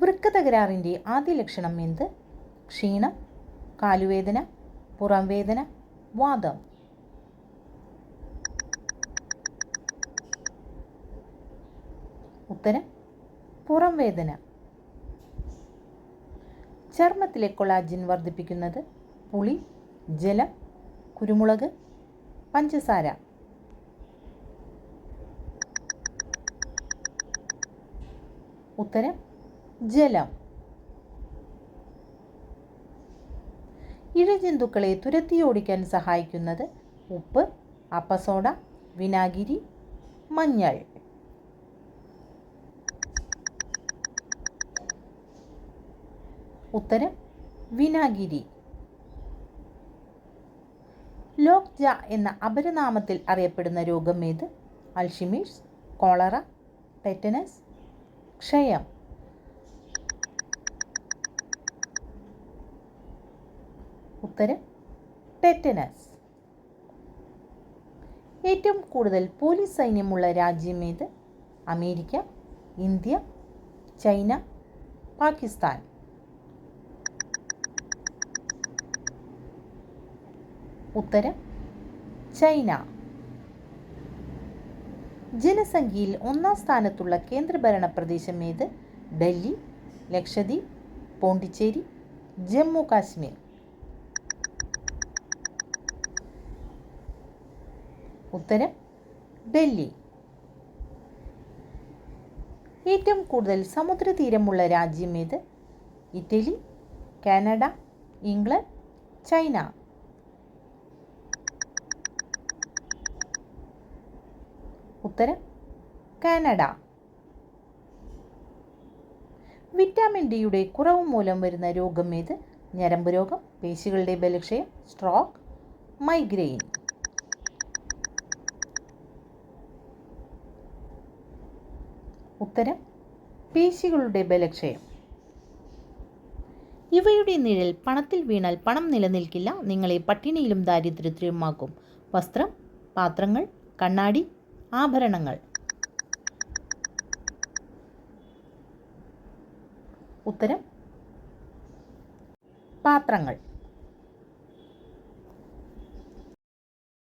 വൃക്ക തകരാറിന്റെ ആദ്യ ലക്ഷണം എന്ത്? ക്ഷീണം കാലുവേദന പുറംവേദന വാദം. ഉത്തരം പുറം വേദന ചർമ്മത്തിലെ കൊളാജിൻ വർദ്ധിപ്പിക്കുന്നത് പുളി ജലം കുരുമുളക് പഞ്ചസാര. ഉത്തരം ജലം. ഇഴജന്തുക്കളെ തുരത്തിയോടിക്കാൻ സഹായിക്കുന്നത് ഉപ്പ് അപ്പസോഡ വിനാഗിരി മഞ്ഞൾ. ഉത്തരം വിനാഗിരി. ലോക്ജ എന്ന അപരനാമത്തിൽ അറിയപ്പെടുന്ന രോഗം ഏത്? അൽഷിമീഷ് കോളറ ടെറ്റനസ് ക്ഷയം. ഉത്തരം ടെറ്റനസ് ഏറ്റവും കൂടുതൽ പോലീസ് സൈന്യമുള്ള രാജ്യം ഏത്? America India China Pakistan. ഉത്തരം ചൈന. ജനസംഖ്യയിൽ ഒന്നാം സ്ഥാനത്തുള്ള കേന്ദ്രഭരണ പ്രദേശം ഏത്? ഡൽഹി ലക്ഷദ്വീപ് പോണ്ടിച്ചേരി ജമ്മു കാശ്മീർ. ഉത്തരം ഡൽഹി. ഏറ്റവും കൂടുതൽ സമുദ്രതീരമുള്ള രാജ്യം ഏത്? Italy Canada England China. ഉത്തരം കാനഡ. വിറ്റാമിൻ ഡിയുടെ കുറവ് മൂലം വരുന്ന രോഗം ഏത്? ഞരമ്പ് രോഗം പേശികളുടെ ബലക്ഷയം സ്ട്രോക്ക് മൈഗ്രെയിൻ. ഉത്തരം പേശികളുടെ ബലക്ഷയം. ഇവയുടെ നിഴൽ പണത്തിൽ വീണാൽ പണം നിലനിൽക്കില്ല നിങ്ങളെ പട്ടിണിയിലും ദാരിദ്ര്യത്തിലുമാക്കും. വസ്ത്രം പാത്രങ്ങൾ കണ്ണാടി ആഭരണങ്ങൾ. ഉത്തരം പാത്രങ്ങൾ.